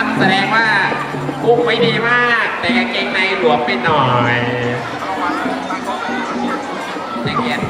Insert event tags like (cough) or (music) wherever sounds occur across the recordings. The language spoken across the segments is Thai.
ับ แสดงว่าอุ้มไม่ดีมาก แต่กางเกงในหลวมไปหน่อยจะเกียน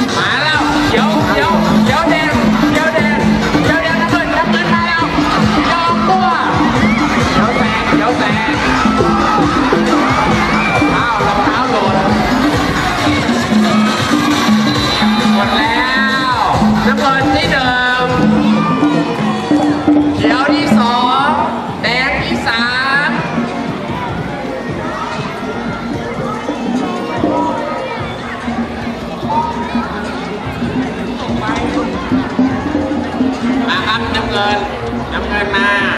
你 (laughs) น้ำเงิน น้ำเงินมา